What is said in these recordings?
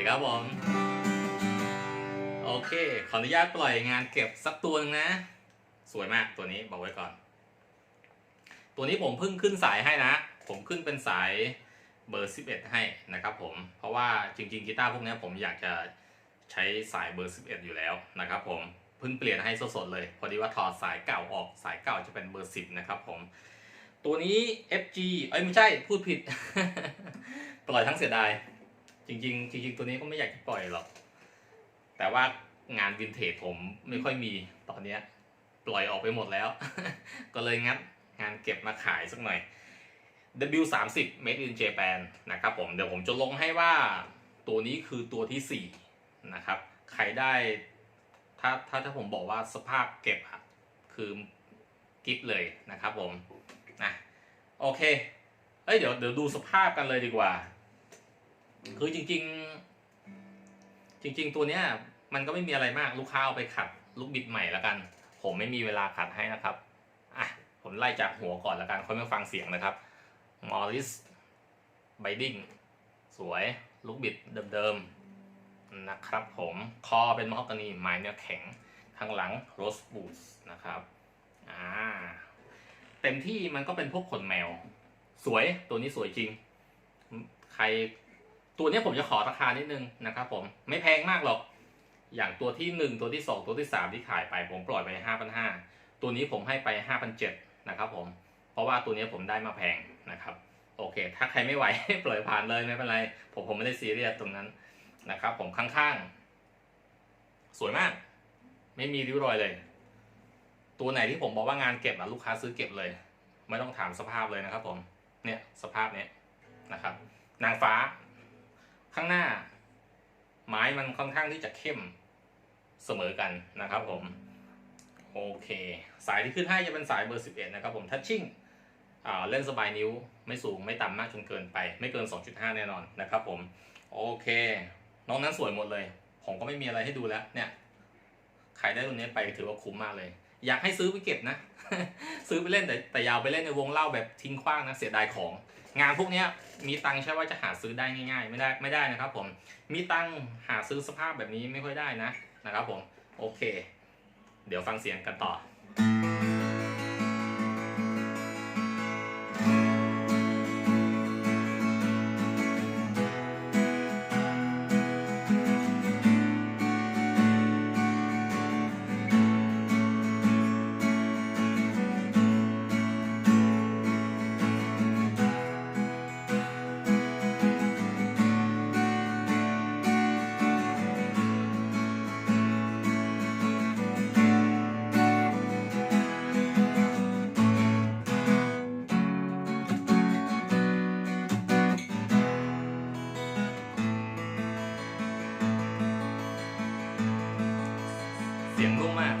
ดีครับผมโอเค ขออนุญาตปล่อยงานเก็บสักตัวหนึงนะ สวยมากตัวนี้บอกไว้ก่อน ตัวนี้ผมเพิ่งขึ้นสายให้นะ ผมขึ้นเป็นสายเบอร์ 11 ให้นะครับผม เพราะว่าจริงๆกีตาร์พวกนี้ผมอยากจะใช้สายเบอร์ 11 อยู่แล้วนะครับผม เพิ่งเปลี่ยนให้สดๆเลย พอดีว่าถอดสายเก่าออก สายเก่าจะเป็นเบอร์ 10 นะครับผม ตัวนี้ FG เอ้ยไม่ใช่พูดผิด ปล่อยทั้งเสียดาย จริงๆจริงๆตัวนี้ก็ไม่อยากจะปล่อยหรอก แต่ว่างานวินเทจผมไม่ค่อยมีตอนเนี้ย ปล่อยออกไปหมดแล้ว ก็เลยงัดงานเก็บมาขายสักหน่อย W30 Made in Japan นะครับผมเดี๋ยวผมจะลงให้ว่าตัวนี้คือตัวที่ 4 นะครับ ใครได้ถ้าถ้าถ้าผมบอกว่าสภาพเก็บอะคือกิฟเลยนะครับผมนะโอเค เอ้ยเดี๋ยวเดี๋ยวดูสภาพกันเลยดีกว่า คือจริง ๆ จริง ๆ ตัวเนี้ย มันก็ไม่มีอะไรมากลูกค้าเอาไปขัดลูกบิดใหม่แล้วกัน ผมไม่มีเวลาขัดให้นะครับอะผมไล่จากหัวก่อนแล้วกันค่อยมาฟังเสียงนะครับ Morris Binding สวยลูกบิดเดิมๆนะครับผมคอเป็นมอฮอกกานีไม้เนื้อแข็งข้างหลัง Rose Boots นะครับอ่าเต็มที่มันก็เป็นพวกขนแมว สวยตัวนี้สวยจริง ใคร ตัวนี้ผมจะขอราคานิดนึงนะครับผมไม่แพงมากหรอก อย่างตัวที่หนึ่งตัวที่สองตัวที่สามที่ขายไปผมปล่อยไปห้าพันห้าตัวนี้ผมให้ไปห้าพันเจ็ดนะครับผมเพราะว่าตัวนี้ผมได้มาแพงนะครับโอเค ถ้าใครไม่ไหวปล่อยผ่านเลยไม่เป็นไร ผมผมไม่ได้ซีเรียสตรงนั้นนะครับผมข้างๆ สวยมาก ไม่มีริ้วรอยเลย ตัวไหนที่ผมบอกว่างานเก็บอะลูกค้าซื้อเก็บเลย ไม่ต้องถามสภาพเลยนะครับผมเนี่ยสภาพเนี้ยนะครับ นางฟ้า ข้างหน้าไม้มันค่อนข้างที่จะเข้มเสมอกันนะครับผม โอเค สายที่ขึ้นให้จะเป็นสายเบอร์ 11 นะครับผมทัชชิ่งเล่นสบายนิ้วไม่สูงไม่ต่ำมากจนเกินไป ไม่เกิน 2.5 แน่นอนนะครับผม โอเค น้องนั้นสวยหมดเลย ผมก็ไม่มีอะไรให้ดูแล้วเนี่ยใครได้ตัวนี้ไปถือว่าคุ้มมากเลย อยากให้ซื้อไปเก็บนะ ซื้อไปเล่นแต่แต่ยาวไปเล่นในวงเล่าแบบทิ้งขว้างนะเสียดายของ งานพวกนี้มีตังใช่ว่าจะหาซื้อได้ง่าย ๆ ไม่ได้ไม่ได้นะครับ ผมมีตังหาซื้อสภาพแบบนี้ไม่ค่อยได้นะนะครับ ผมโอเค เดี๋ยวฟังเสียงกันต่อ สียงนุ่มมาก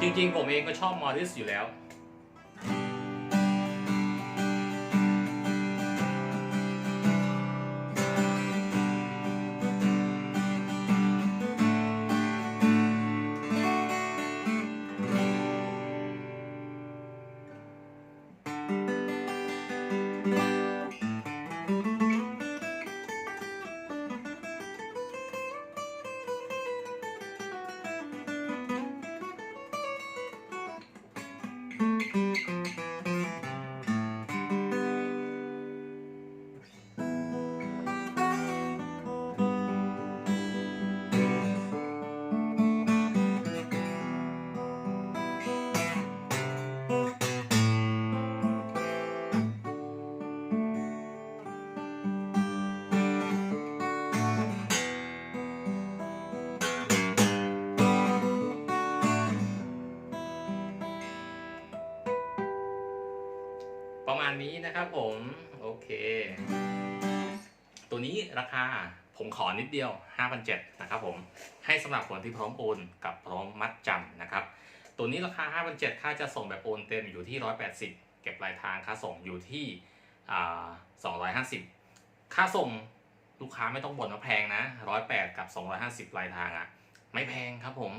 จริงๆ ผมเองก็ชอบมอริสอยู่แล้ว นี้นะครับผม โอเค ตัวนี้ราคาผมขอนิดเดียว 5,700นะครับผม ให้สำหรับคนที่พร้อมโอนกับพร้อมมัดจำนะครับ ตัวนี้ราคา 5,700ค่าจะส่งแบบโอนเต็มอยู่ที่ 180 เก็บปลายทางค่าส่งอยู่ที่อ่า250 ค่าส่งลูกค้าไม่ต้องบ่นว่าแพงนะ 108 กับ 250ปลายทางอะ่ะ ไม่แพงครับผม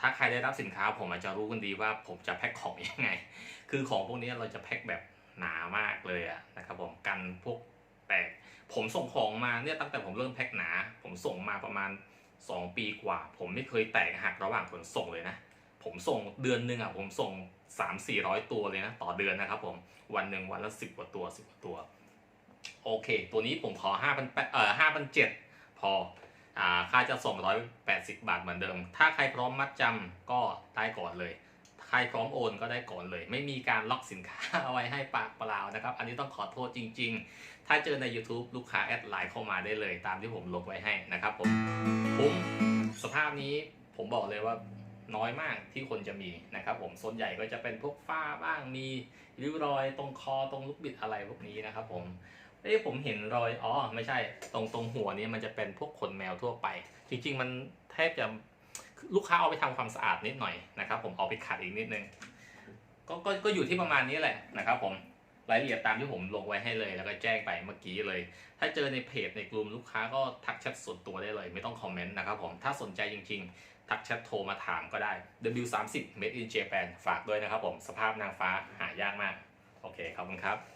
ถ้าใครได้รับสินค้าผมอาจจะรู้กันดีว่าผมจะแพ็คของยังไง คือของพวกนี้เราจะแพ็คแบบ หนามากเลยอะนะครับผมกันพวกแตกผมส่งของมาเนี่ยตั้งแต่ผมเริ่มแพ็คหนา ผมส่งมาประมาณ 2 ปีกว่า ผมไม่เคยแตกหักระหว่างขนส่งเลยนะผมส่งเดือนหนึ่งอะผมส่ง 3 4 0 0 ตัวเลยนะต่อเดือนนะครับผมวันหนึ่งวันละ 10 กว่าตัว 10 กว่าตัว โอเค ตัวนี้ผมขอ5 0 0 0เอ่อ5,700พออ่าค่าจะส่ง180 บาทเหมือนเดิม ถ้าใครพร้อมมัดจำก็ได้ก่อนเลย ครพร้อมโอนก็ได้ก่อนเลย ไม่มีการล็อกสินค้าเอาไว้ให้ปากเปล่านะครับ อันนี้ต้องขอโทษจริง ๆ ถ้าเจอใน YouTube ลูกค้าแอดไลน์เข้ามาได้เลย ตามที่ผมลงไว้ให้นะครับผมผมสภาพนี้ผมบอกเลยว่าน้อยมากที่คนจะมีนะครับผมส่วนใหญ่ก็จะเป็นพวกฝ้าบ้างมีริ้วรอยตรงคอตรงลูกบิดอะไรพวกนี้นะครับผมเอ้ผมเห็นรอยอ๋อไม่ใช่ ตรงตรงหัวนี้มันจะเป็นพวกขนแมวทั่วไป จริง ๆ มันแทบจะ ลูกค้าเอาไปทำความสะอาดนิดหน่อยนะครับ ผมเอาไปขัดอีกนิดนึงก็ก็ก็อยู่ที่ประมาณนี้แหละนะครับ ผมรายละเอียดตามที่ผมลงไว้ให้เลย แล้วก็แจ้งไปเมื่อกี้เลย ถ้าเจอในเพจในกลุ่มลูกค้าก็ทักแชทส่วนตัวได้เลย ไม่ต้องคอมเมนต์นะครับผมถ้าสนใจจริง ๆ ทักแชทโทรมาถามก็ได้ W30 Made in Japan ฝากด้วยนะครับผมสภาพนางฟ้าหายากมาก โอเคขอบคุณครับ